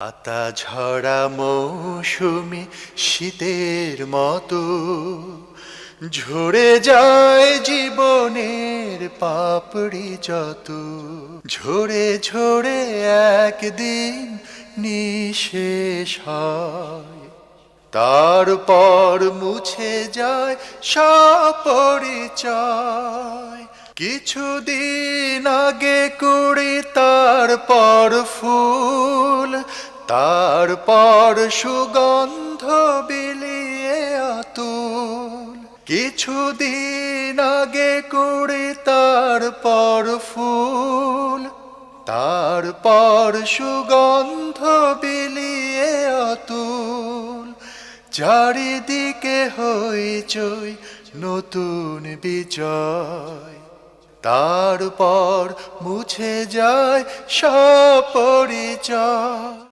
আতা ঝরা মৌসুমি শীতের মতো, ঝরে যায় জীবনের পাপড়ি যত। ঝরে ঝরে একদিন নিশেষ হয়, তারপর মুছে যায় সপরিচয়। কিছুদিন আগে কুড়ি, তারপর ফুল তারপর সুগন্ধ বিলিয়ে আতুল। কিছুদিন আগে কুড়ি তারপর ফুল। তারপর সুগন্ধ বিলিয়ে অতুল চারিদিকে হইচই নতুন বিজয়। তারপর মুছে যায় সপরিচয়।